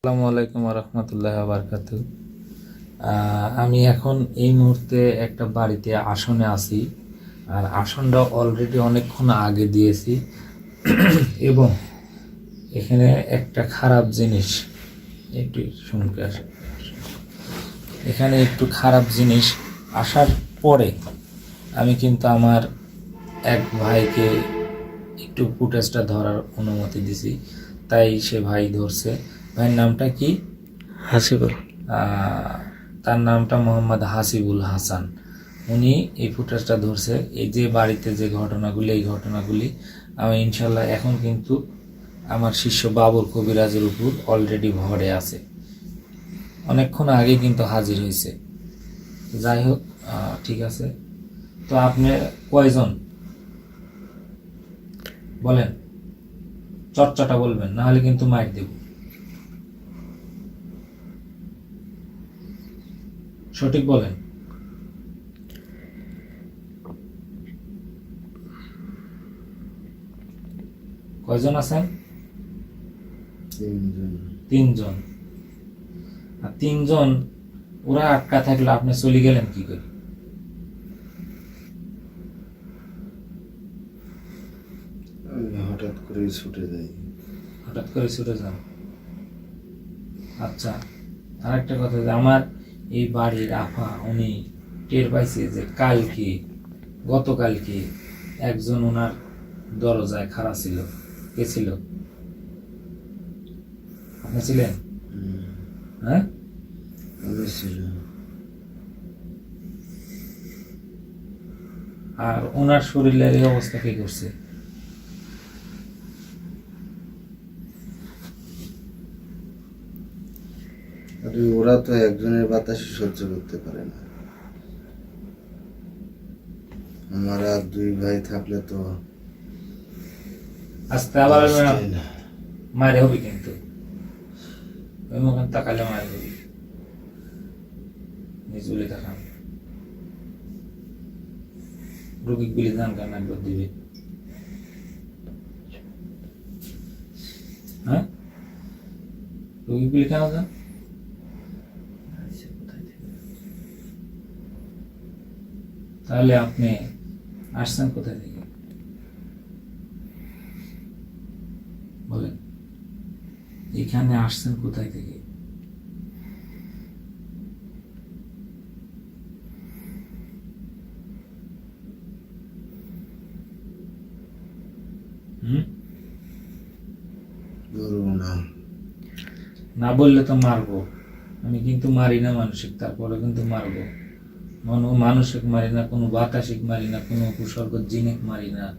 আসসালামু আলাইকুম রহমতুল্লাহ বারকাতু আমি এখন এই মুহূর্তে একটা বাড়িতে আসনে আছি। আর আসনটা অলরেডি অনেকক্ষণ আগে দিয়েছি। এবং এখানে একটা খারাপ জিনিস, একটু আস এখানে একটু খারাপ জিনিস আসার পরে আমি কিন্তু আমার এক ভাইকে একটু ফুটেজটা ধরার অনুমতি দিছি। তাই সে ভাই ধরছে। ভাইয়ের নামটা কি? হাসিবুল। তার নামটা মোহাম্মদ হাসিবুল হাসান। উনি এই ফুটেজটা ধরছে। এই যে বাড়িতে যে ঘটনাগুলি এই ঘটনাগুলি আমি ইনশাল্লাহ এখন কিন্তু আমার শিষ্য বাবুর কবিরাজের উপর অলরেডি ভরে আছে। অনেকক্ষণ আগে কিন্তু হাজির হয়েছে। যাই হোক ঠিক আছে। তো আপনি কয়জন? বলেন। চর্চাটা বলবেন নাহলে কিন্তু মাইক দেব। সঠিক বলেন। কয়জন আছেন? তিনজন। আর তিনজন ওরা আটকা থাকলে আপনি চলে গেলেন কি করে? হঠাৎ করে ছুটে যাই। হঠাৎ করে ছুটে যান। আচ্ছা আর একটা কথা যে আমার এই বাড়ির আফা উনি টের পাইছে যে কালকে, গতকালকে একজন ওনার দরজায় খাড়া ছিল, কে ছিল? আপনি ছিলেন? হ্যাঁ? আর ওনার শরীরের এই অবস্থা কি করছে? আরে ওরা তো একজনের বাতাস সহ্য করতে পারে না। আমার দুই ভাই থাকলে তো আস্তে আবার মারে হবে কিন্তু। ওই মুখে তাকালে মারে হবে। নিজুলে তাকান। রুগী গুলি দান কান একবার দিবে। হ্যাঁ? রুগী গুলি কেন যান তাহলে আপনি আসছেন কোথায় থেকে? বলেন, এখানে আসছেন কোথায় থেকে? না বললে তো মারবো। আমি কিন্তু মারি না মানসিক তারপরে কিন্তু মারবো। কোনো মানসিক মারি না কোনো বাতাসিক মারি না কোনো উপসর্গ জিনিক মারি না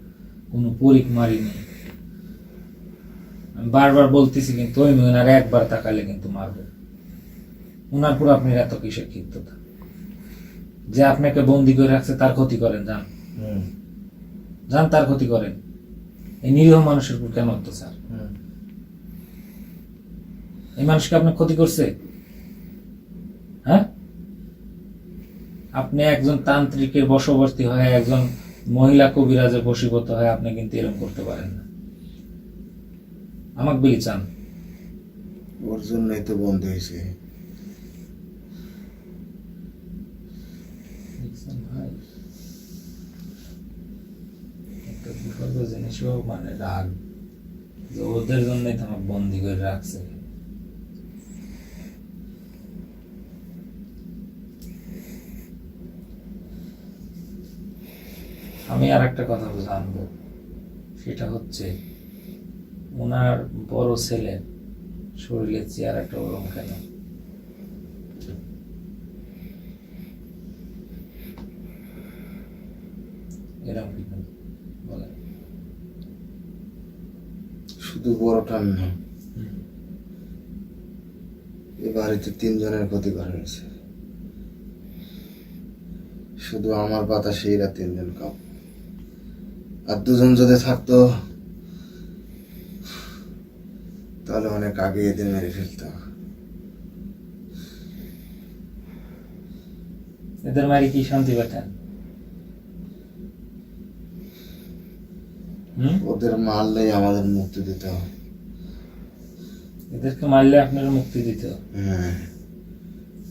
কোনো পরিক মারিনি আমি বারবার বলতেছি কিন্তু ওই ওনার একবার তাকালে কিন্তু মারবো। ওনার পুরো আপনি এত কিসের ক্ষিপ্ততা? যে আপনাকে বন্দি করে রাখছে তার ক্ষতি করেন যান যান তার ক্ষতি করেন। এই নিরীহ মানুষের উপর কেন অত্যাচার? হুম। এই মানুষকে আপনার ক্ষতি করছে হ্যাঁ আপনি একজন তান্ত্রিকের বশবর্তী হয়ে একজন মহিলা কবিরাজের বশীভূত হয়ে আপনি কিন্তু এরকম করতে পারেন না। আমাকে বলি চান। ওর জন্যই তো বন্ধ হয়েছে। একটা জিনিসও মানে রাগ। যে ওদের জন্যই তো আমাকে বন্দি করে রাখছে। আমি আর একটা কথা জানব সেটা হচ্ছে ওনার বড় ছেলে শরীরের চেয়ার একটা ওরম কেন? এরকম কি বলেন। শুধু বড়টার না, এ বাড়িতে তিনজনের ক্ষতি করা হয়েছে। শুধু আমার বাতাসে এরা তিনজন কাপ। আর দুজন যদি থাকতো তাহলে অনেক আগে এদের মেরে ফেলতাম এদের মারি কি শান্তি পেতেন ওদের মারলেই আমাদের মুক্তি দিতে হয়। এদেরকে মারলে আপনারা মুক্তি দিতে হবে। হ্যাঁ।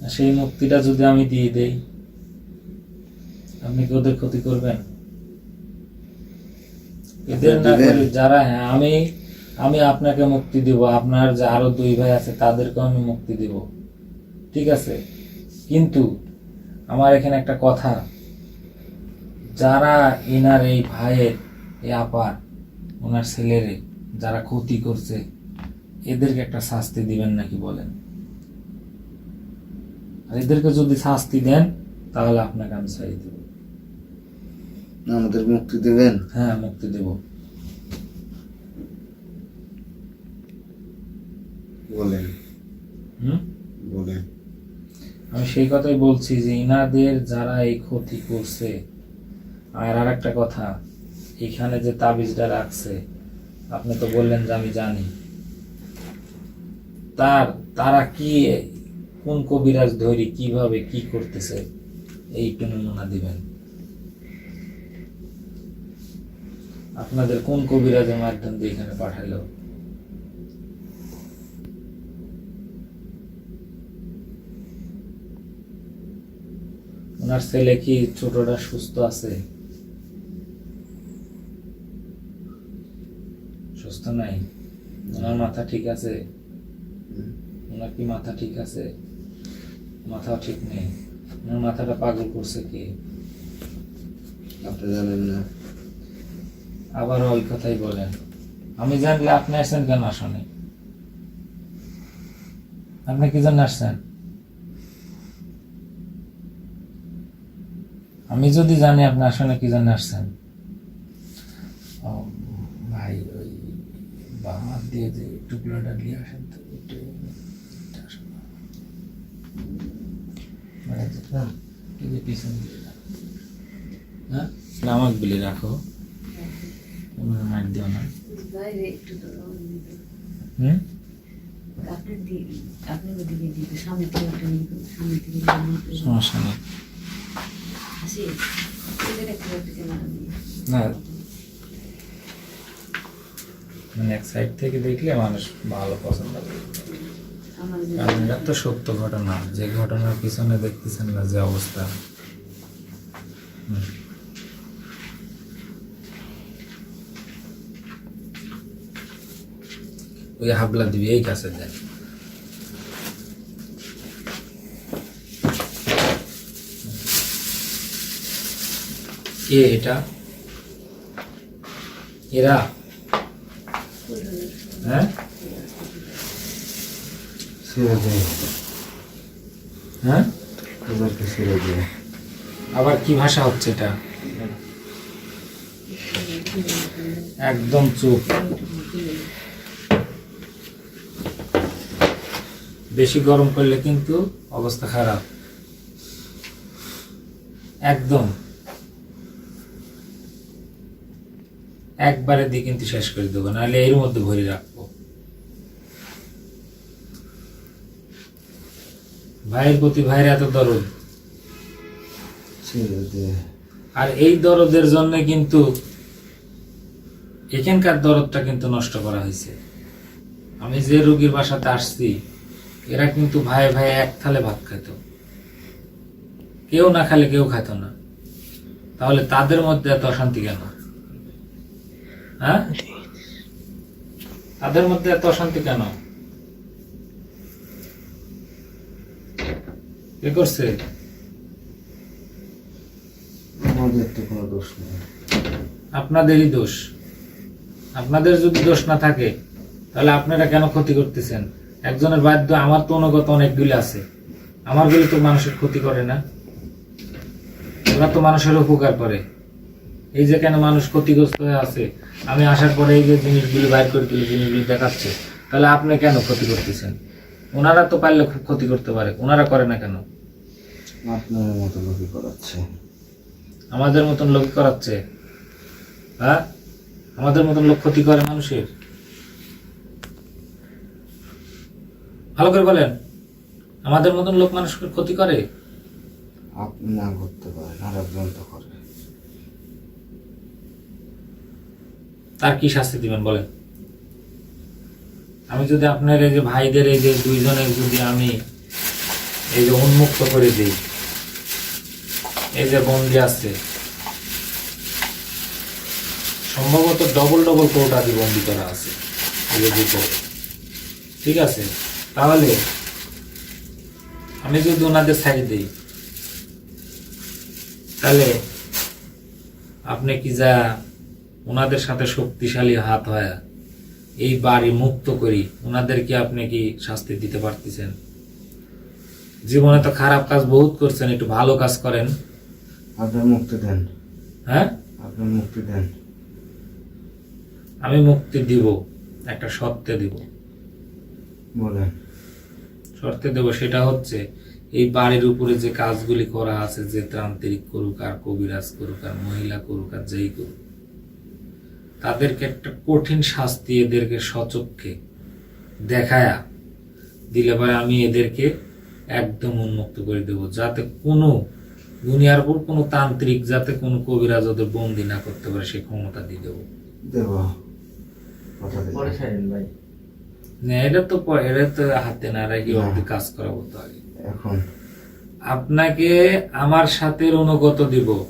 সেই মুক্তিটা যদি আমি দিয়ে দেই আপনি কি ওদের ক্ষতি করবেন? না। করে যারা হ্যাঁ আমি আমি আপনাকে মুক্তি দিব আপনার যে আরও দুই ভাই আছে তাদেরকেও আমি মুক্তি দিব। ঠিক আছে? কিন্তু আমার এখানে একটা কথা। যারা এনার এই ভাইয়ের এই আপার ওনার ছেলেরে যারা ক্ষতি করছে এদেরকে একটা শাস্তি দিবেন নাকি বলেন? আর এদেরকে যদি শাস্তি দেন তাহলে আপনাকে আমি ছাড়ি দেব। আমাদের মুক্তি দেবেন। হ্যাঁ মুক্তি দেব। বলেন। বলেন। আমি সেই কথাই বলছি যে ইনাদের যারা এই ক্ষতি করছে আর আর একটা কথা এখানে যে তাবিজটা রাখছে আপনি তো বললেন যে আমি জানি। তার তারা কি কোন কবিরাজ ধরি কীভাবে কি করতেছে এই একটু নমুনা দিবেন। আপনাদের কোন কবিরাজের মাধ্যম দিয়ে এখানে পাঠাইলো ওনার ছেলে কি ছোটটা সুস্থ আছে? সুস্থ নাই? ওনার মাথা ঠিক আছে? ওনার কি মাথা ঠিক আছে? মাথাও ঠিক নেই। ওনার মাথাটা পাগল করছে কি? আপনি জানেন না। আবার ওই কথাই বলেন। আমি জানলে আপনি আসছেন কেন আসনে? আপনি কি জন্য আসছেন? আমি যদি জানি আপনি আসনে কি জন্য আসছেন। ভাই ওই বাম হাত দিয়ে যে টুকরোটা নিয়ে আসেন তো। মানে দিয়ে। হ্যাঁ নামাক বিলি রাখো। ওনার মাইক দিও না সমস্যা নেই না মানে এক সাইড থেকে দেখলে মানুষ ভালো পছন্দ করে কারণ তো সত্য ঘটনা যে ঘটনার পিছনে দেখতেছেন না যে অবস্থা হুম। ওই হাবলা দিবি এই কাছে দেয় কে এটা? এরা? হ্যাঁ? হ্যাঁ? আবার কি ভাষা হচ্ছে এটা? একদম চুপ। বেশি গরম করলে কিন্তু অবস্থা খারাপ। একদম। একবারে দিয়ে কিন্তু শেষ করে দেবো নাহলে এর মধ্যে ভরে রাখব। ভাইয়ের প্রতি ভাইয়ের এত দরদ। আর এই দরদের জন্য কিন্তু এখানকার দরদটা কিন্তু নষ্ট করা হয়েছে। আমি যে রোগীর বাসাতে আসছি এরা কিন্তু ভাই ভাই এক থালে ভাত খেত। কেউ না খেলে কেউ খেত না। তাহলে তাদের মধ্যে এত অশান্তি কেন? হ্যাঁ? তাদের মধ্যে এত অশান্তি কেন? কে করছে? আমাদের তো কোনো দোষ নেই। আপনাদেরই দোষ। আপনাদের যদি দোষ না থাকে তাহলে আপনারা কেন ক্ষতি করতেছেন? একজনের বাধ্য আমার তো অনুগত অনেকগুলি আছে। আমার গুলি তো মানুষের ক্ষতি করে না। ওরা তো মানুষের উপকার করে। এই যে কেন মানুষ ক্ষতিগ্রস্ত হয়ে আছে আমি আসার পরে এই যে জিনিসগুলি বাইর করে দিলে জিনিসগুলি দেখাচ্ছে তাহলে আপনি কেন ক্ষতি করতেছেন? ওনারা তো পারলে খুব ক্ষতি করতে পারে ওনারা করে না কেন? আপনার মতো লোকই করাচ্ছে। আমাদের মতন লোক করাচ্ছে। হ্যাঁ? আমাদের মতন লোক ক্ষতি করে মানুষের? ভালো করে বলেন। আমাদের মতন লোক মানুষের ক্ষতি করে? আপনি না করতে পারেন আর একজন তো করে। তার কি শাস্তি দিবেন বলেন? আমি যদি আপনার এই যে ভাইদের এই যে দুইজনের যদি আমি এই যে উন্মুক্ত করে দিই এই যে বন্দি আছে সম্ভবত ডবল ডবল কৌটাদি বন্দি করা আছে ঠিক আছে? তাহলে আমি যদি ওনাদের সাইড দিই তাহলে আপনি কি যা ওনাদের সাথে শক্তিশালী হাত হয় এই বাড়ি মুক্ত করি ওনাদেরকে আপনি কি শাস্তি দিতে পারতেছেন? জীবনে তো খারাপ কাজ বহুত করছেন একটু ভালো কাজ করেন। আপনি মুক্তি দেন। হ্যাঁ? আপনি মুক্তি দেন। আমি মুক্তি দিব একটা শর্তে দিব। বলেন। শর্তে দেব সেটা হচ্ছে এই বাড়ির উপরে যে কাজগুলি করা আছে যে তান্ত্রিক করুক আর কবিরাজ করুক আর মহিলা করুক আর যেই করুক তাদেরকে একটা কঠিন শাস্তি এদেরকে সচক্ষে দেখায়া দিলে পরে আমি এদেরকে একদম উন্মুক্ত করে দেব যাতে কোনো দুনিয়ার উপর কোনো তান্ত্রিক যাতে কোনো কবিরাজ ওদের বন্দি না করতে পারে সে ক্ষমতা দিয়ে দেবো। দেব। না এটা তো এটা তো হাতে না রেখে। কাজ করাবো তো আগে এখন। আপনাকে আমার সাথে অনুগত দিব।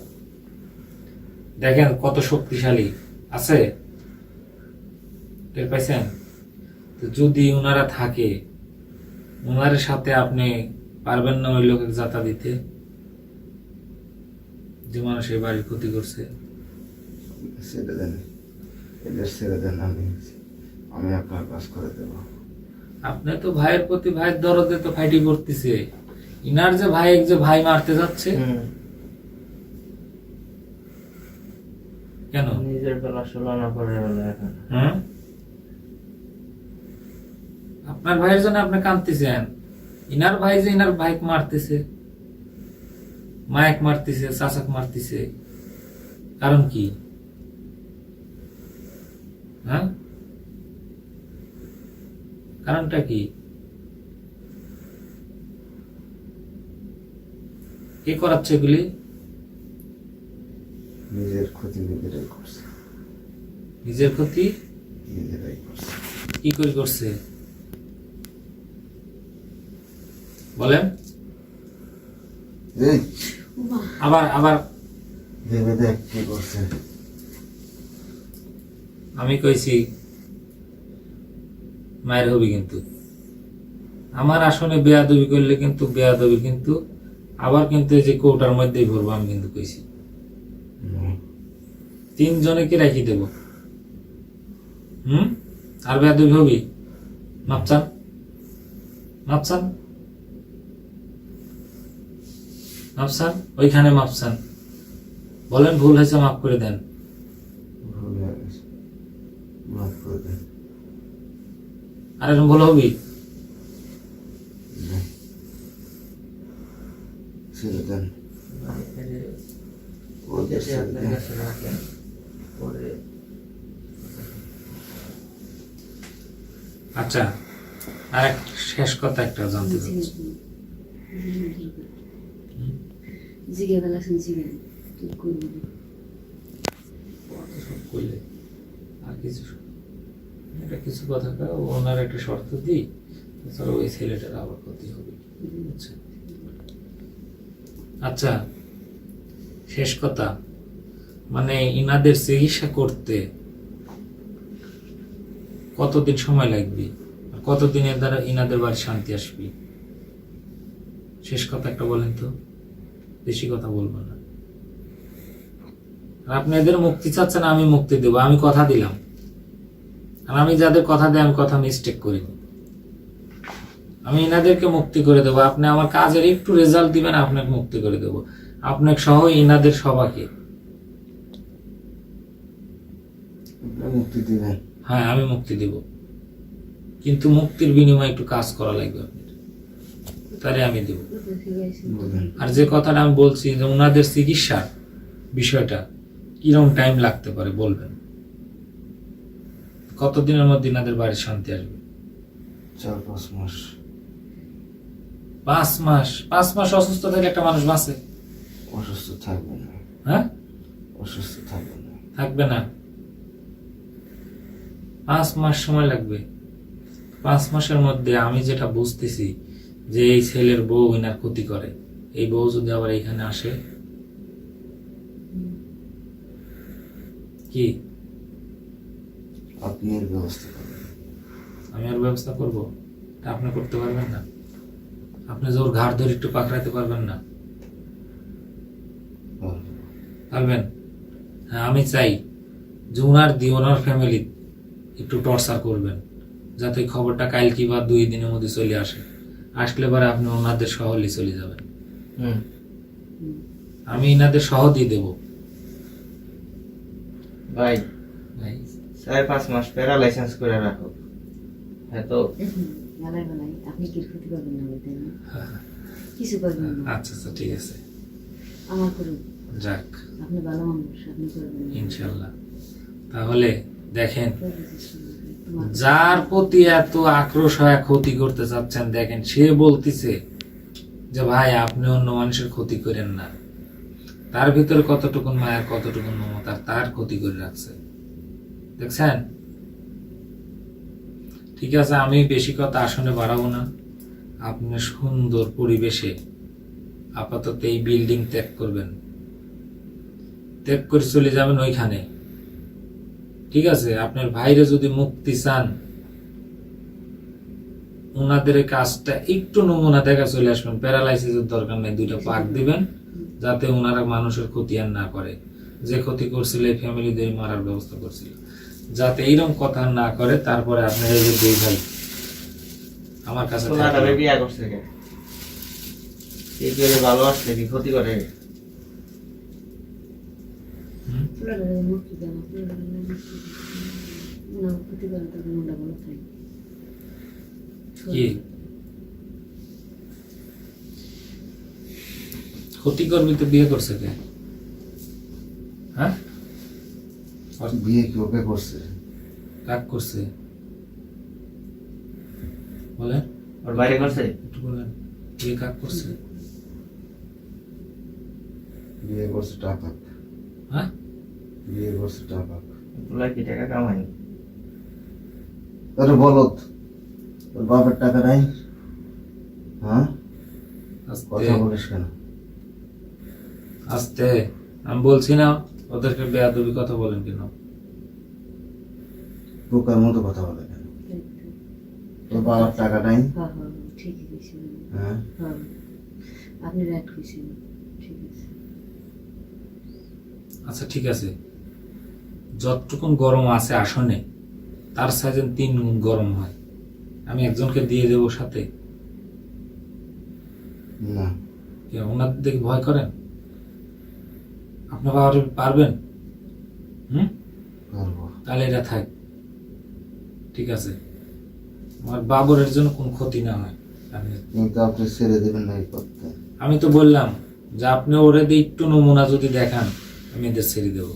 দেখেন কত শক্তিশালী। আছে? টের পাইছেন? তো যদি ওনারা থাকে ওনার সাথে আপনি পারবেন না ওই লোকের যাতা দিতে? যে মানুষ এই বাড়ির ক্ষতি করছে। ছেড়ে দেন। এদের ছেড়ে দেন আমি। আমি আপনার কাজ করে দেব। আপনি তো ভাইয়ের প্রতি ভাইয়ের দরদে তো ফাইটি করতেছে। ইনার যে ভাই যে ভাই মারতে যাচ্ছে। কেন? নিজের বেলা ষোলো না করে বেলা এখন হুম? আপনার ভাইয়ের জন্য আপনি কাঁদতেছেন। ইনার ভাই যে ইনার ভাইক মারতেছে মায়েক মারতেছে চাচাক মারতেছে। কারণ কি? হ্যাঁ? কারণটা কি? কে করাচ্ছে এগুলি? নিজের ক্ষতি নিজেরাই করছে। নিজের ক্ষতি নিজেরাই করছে। কি করে করছে? বলেন। আবার আবার। ভেবে দেখ কি করছে? আমি কইছি মায়ের হবি কিন্তু। আমার আসনে বেয়াদবি করলে কিন্তু বেয়াদবি কিন্তু আবার কিন্তু এই যে কৌটার মধ্যেই ভরবো আমি কিন্তু কইছি। হুম। তিনজনকে রাখি দেব? হুম? আর বেয়াদবি হবি? মাপচান? মাপচান? মাপসান ওইখানে মাপসান বলেন ভুল হয়েছে মাফ করে দেন ভুল হয়ে গেছে মাফ করে দেন আর এরকম ভুল হবি না। ছেড়ে দেন ভাই ফেলে ওদের যেটি ছেড়ে আপনার দেন কাছে রাখেন পরে আচ্ছা আর এক শেষ কথা একটা জানতে চাচ্ছি। জিগে বেলা শুন জিগে তুই করবি? সব করলে আর কিছু এটা কিছু কথা ওনার একটা শর্ত দিই, তাছাড়া ওই ছেলেটার আবার ক্ষতি হবে। বুঝছেন? আচ্ছা শেষ কথা। মানে ইনাদের চিকিৎসা করতে কতদিন সময় লাগবে? আর কতদিনের দ্বারা ইনাদের বাড়ি শান্তি আসবে? শেষ কথা একটা বলেন তো, বেশি কথা বলব না। আপনি এদের মুক্তি চাচ্ছেন, আমি মুক্তি দেব, আমি কথা দিলাম। আর আমি যাদের কথা দেয় আমি কথা মিস্টেক করিনি আমি এনাদেরকে মুক্তি করে দেবো। আপনি আমার কাজের একটু রেজাল্ট দিবেন আপনাকে মুক্তি করে দেবো। আপনাকে সহ সবাইকে। মুক্তি দিবেন। হ্যাঁ আমি মুক্তি দিব। কিন্তু মুক্তির বিনিময়ে একটু কাজ করা লাগবে আপনার। তাহলে আমি দেব। আর যে কথাটা আমি বলছি যে ওনাদের চিকিৎসার বিষয়টা কীরকম টাইম লাগতে পারে বলবেন? কতদিনের মধ্যে ইনাদের বাড়ির শান্তি আসবে? চার পাঁচ মাস। পাঁচ মাস? পাঁচ মাস অসুস্থ থেকে একটা মানুষ বাঁচে? অসুস্থ থাকবে না। হ্যাঁ? অসুস্থ থাকবে না। থাকবে না? পাঁচ মাস সময় লাগবে। পাঁচ মাসের মধ্যে আমি যেটা বুঝতেছি যে এই ছেলের বউ ইনার ক্ষতি করে। এই বউ যদি আবার এখানে আসে? কি? আপনি এর ব্যবস্থা করেন। আমি আর ব্যবস্থা করব? তা আপনি করতে পারবেন না। আপনি ওর ঘাড় ধরে একটু পাকড়াইতে পারবেন না। পারবেন? হ্যাঁ আমি চাই যে ওনার দিয়ে ওনার ফ্যামিলি একটু টর্চার করবেন যাতে খবরটা কাল কি বা দুই দিনের মধ্যে চলে আসে। আসলে পরে আপনি ওনাদের শহরে চলে যাবেন। হুম। আমি ইনাদের সহ দিয়ে দেবো। ভাই চার পাঁচ মাস প্যারা লাইসেন্স করে রাখো। হ্যাঁ তো দেখুন বেলায় বেলায় আপনি কি ক্ষতি করবেন না বলতেন না কিছু করবেন না। আচ্ছা আচ্ছা ঠিক আছে। আমার করুন যাক। আপনি ভালো মানুষ আপনি করবেন না। তাহলে দেখেন যার প্রতি এত আক্রোশ হয় ক্ষতি করতে চাচ্ছেন দেখেন সে বলতিছে যে ভাই আপনি অন্য মানুষের ক্ষতি করেন না। তার ভিতরে কতটুকুন মায়ের কতটুকুন মমতা তার ক্ষতি করে রাখছে। দেখছেন? ঠিক আছে, আমি বেশি কথা আসনে বাড়াবো না। আপনি সুন্দর পরিবেশে আপাতত এই বিল্ডিং ত্যাগ করবেন। ত্যাগ করে চলে যাবেন ওইখানে। ঠিক আছে, আপনার ভাইরে যদি মুক্তি চান, ওনাদের কাজটা একটু নমুনা দেখা চলে আসবেন। প্যারালাইসিসের দরকার নেই, দুইটা পাক দিবেন, যাতে ওনারা মানুষের ক্ষতি আর না করে। যে ক্ষতি করছিল, এই ফ্যামিলিদের মারার ব্যবস্থা করছিল। যাতে এইরকম কথা না করে তারপরে আপনার এই যে দুই ভাই আমার কাছে। বিয়া করছে কে? এই করে ভালো আসছে কি ক্ষতি করে? কি? ক্ষতি করবি তো বিয়ে করছে কে? হ্যাঁ? বিয়ে কি ওকে করছে? কাক করছে? বলেন। ওর বাইরে করছে? একটু বলেন। বিয়ে কাক করছে? বিয়ে করছে টাকা হ্যাঁ? বিয়ে করছে টাকা তোলা কি টাকা কামাই আরে বলত তোর বাপের টাকা নাই? হ্যাঁ? কথা বলিস কেন? আস্তে। আমি বলছি না ওদেরকে বেয়াদবি কথা বলেন কেন? বোকার মতো কথা বলে কেন? তোর বাবার টাকা নাই? হ্যাঁ হ্যাঁ ঠিকই কইছেন হ্যাঁ? হ্যাঁ আপনি রাইট কইছেন ঠিক আছে। আচ্ছা ঠিক আছে। যতটুকুন গরম আছে আসনে তার সাইজে তিন গুণ গরম হয়। আমি একজনকে দিয়ে দেবো সাথে? না। কি ওনার দেখে ভয় করেন? আপনি পার- পারবেন? হুম? তাহলে এটা থাক। ঠিক আছে। আমার বাবরের জন্য কোনো ক্ষতি না হয়। আমি কিন্তু আপনি ছেড়ে দেবেন না এই আমি তো বললাম যে আপনি ওরে দিয়ে একটু নমুনা যদি দেখান আমি এদের ছেড়ে দেবো।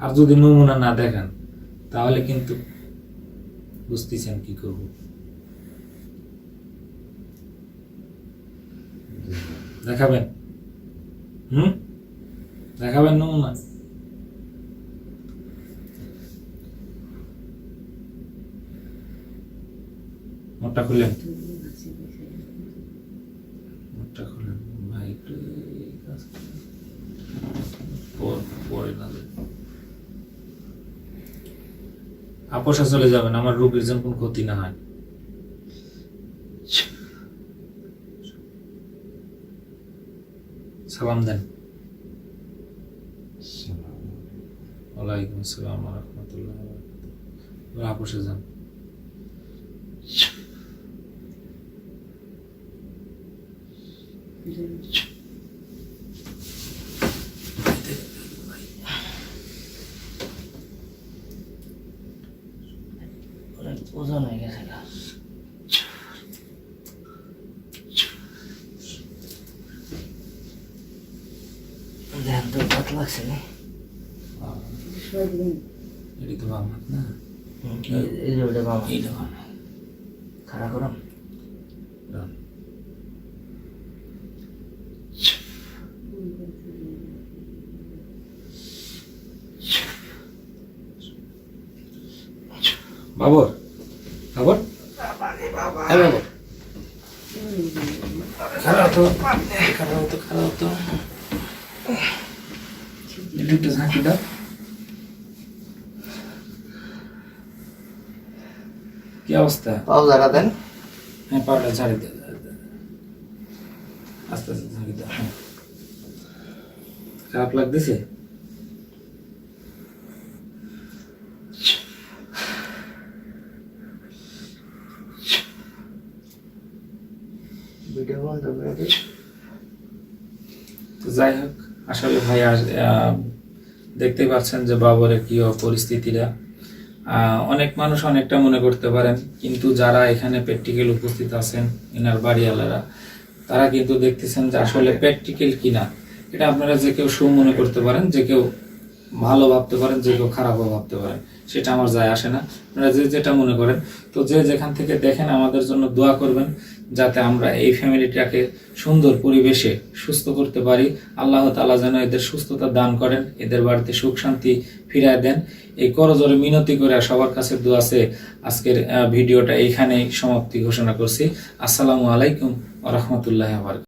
আর যদি নমুনা না দেখান তাহলে কিন্তু বুঝতেছেন কি করব। দেখাবেন। হুম? দেখাবেন নমুনা। পর- না দেন। চলে যাবেন, আমার রোগীর যেন কোনো ক্ষতি না হয়। সালাম দেন। ওয়ালাইকুম আসসালাম রহমতুল্লাহ আপোষে যান ওজন হয়ে গেছে। দেন তো কত লাগছে রে? এটি তো বাম হাত না? এই- এই যে ওটা বাবা এইটা বাম হাত। করো ডান। বাবর বাবর। খারাপ তো খারাপ তো খারাপ তো একটু একটু ঝাঁকি দাও কি অবস্থা? পাও জায়গা দেন। হ্যাঁ পাউডার ঝাড়ি ঝাড়ি দাও। আস্তে আস্তে ঝাড়ি দাও হ্যাঁ। খারাপ লাগতেছে? ভিডিও বন্ধ করে দিই। যাই হোক আসলে ভাই দেখতে পাচ্ছেন যে বাবরের কি পরিস্থিতিটা অনেক মানুষ অনেকটা মনে করতে পারেন কিন্তু যারা এখানে প্র্যাকটিক্যাল উপস্থিত আছেন এনার বাড়িওয়ালারা তারা কিন্তু দেখতেছেন যে আসলে প্র্যাকটিক্যাল কিনা। এটা আপনারা যে কেউ সু মনে করতে পারেন যে কেউ ভালো ভাবতে পারেন, যে কেউ খারাপও ভাবতে পারেন সেটা আমার যায় আসে না। আপনারা যে যেটা মনে করেন, তো যে যেখান থেকে দেখেন আমাদের জন্য দোয়া করবেন, যাতে আমরা এই ফ্যামিলিটাকে সুন্দর পরিবেশে সুস্থ করতে পারি। আল্লাহ তাআলা যেন এদের সুস্থতা দান করেন, এদের বাড়িতে সুখ শান্তি ফিরায় দেন। এই করজোরে মিনতি করে সবার কাছে দোয়াছে আজকের ভিডিওটা এইখানেই সমাপ্তি ঘোষণা করছি। আসসালামু আলাইকুম রাহমাতুল্লাহি বারাকাতুহু।